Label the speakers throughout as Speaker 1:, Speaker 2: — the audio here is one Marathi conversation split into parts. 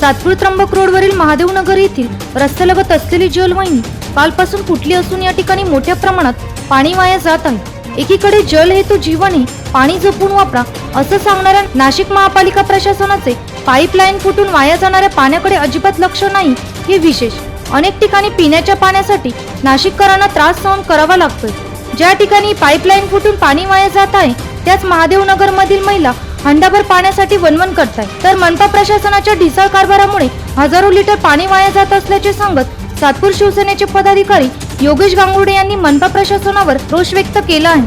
Speaker 1: सातपूर त्र्यंबक रोडवरील महादेवनगर येथील रस्त्यालगत असलेली जलवाहिनी कालपासून फुटली असून या ठिकाणी मोठ्या प्रमाणात पाणी वाया जात आहे. एकीकडे जल हे तो जीवन आहे पाणी जपून वापरा असं सांगणाऱ्या नाशिक महापालिका प्रशासनाचे पाईपलाईन फुटून वाया जाणाऱ्या पाण्याकडे अजिबात लक्ष नाही हे विशेष. अनेक ठिकाणी पिण्याच्या पाण्यासाठी नाशिककरांना त्रास सहन करावा लागतोय. ज्या ठिकाणी पाईपलाईन फुटून पाणी वाया जात आहे त्याच महादेवनगर मधील महिला हंडाभर पाण्यासाठी वनवन करताय. तर मनपा प्रशासनाच्या ढिसाळ कारभारामुळे हजारो लिटर पाणी वाया जात असल्याचे सांगत सातपूर शिवसेनेचे पदाधिकारी योगेश गांगुर्डे यांनी मनपा प्रशासनावर रोष व्यक्त केला आहे.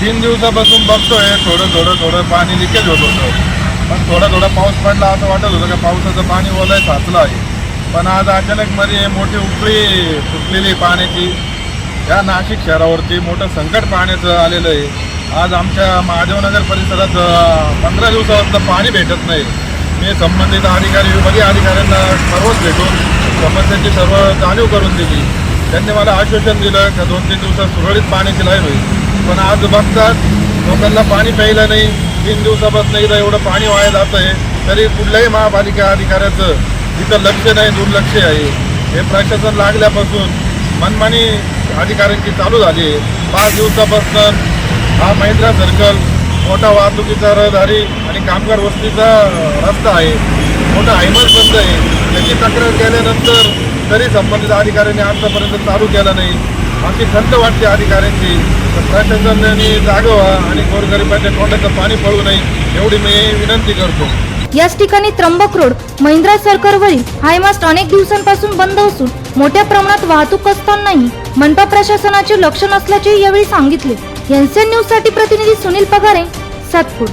Speaker 2: तीन दिवसापासून बघतोय थोडं थोडं थोडं पाणी लिकेज होत होतं. पण थोडा थोडा पाऊस पडला असं वाटत होतं का पावसाचं पाणी ओलाय साचलं आहे. पण आज अचानक मध्ये मोठी उकळी फुटलेली पाण्याची. या नाशिक शहरावरती मोठं संकट पाण्याचं आलेलं आहे. आज आमच्या महादेवनगर परिसरात पंधरा दिवसापासून पाणी भेटत नाही. मी संबंधित अधिकारी विभागीय अधिकाऱ्यांना सर्वच भेटून समस्याची सर्व जाणीव करून दिली. त्यांनी मला आश्वासन दिलं का दोन तीन दिवसात सुरळीत पाणी दिलाय होईल. पण आज बघतात लोकांना पाणी प्यायला नाही तीन दिवसापासून एकदा एवढं पाणी वाया जात आहे. तरी कुठल्याही महापालिका अधिकाऱ्याचं इथं लक्ष नाही दुर्लक्ष आहे. हे प्रशासन लागल्यापासून मनमानी अधिकाऱ्यांची चालू झाली आहे. पाच दिवसापासून हा महिंद्रा सर्कल मोठा वाहतुकीचा रहदारी आणि कामगार वस्तीचा रस्ता आहे. मोठा हायमर बंद आहे. त्याची तक्रार केल्यानंतर तरी संबंधित अधिकाऱ्यांनी आतापर्यंत चालू केला नाही. अशी खंत वाटते अधिकाऱ्यांची. तर प्रशासनाने जागवा आणि गोरगरिबांच्या तोंडाचं पाणी पळू नये एवढी मी विनंती करतो.
Speaker 1: याच ठिकाणी त्र्यंबक रोड महिंद्रा सर्कलवरील हायमास्ट अनेक दिवसांपासून बंद असून मोठ्या प्रमाणात वाहतूक असतानाही मनपा प्रशासनाचे लक्ष नसल्याचे यावेळी सांगितले. एनसीएन न्यूजसाठी प्रतिनिधी सुनील पगारे सातपूर.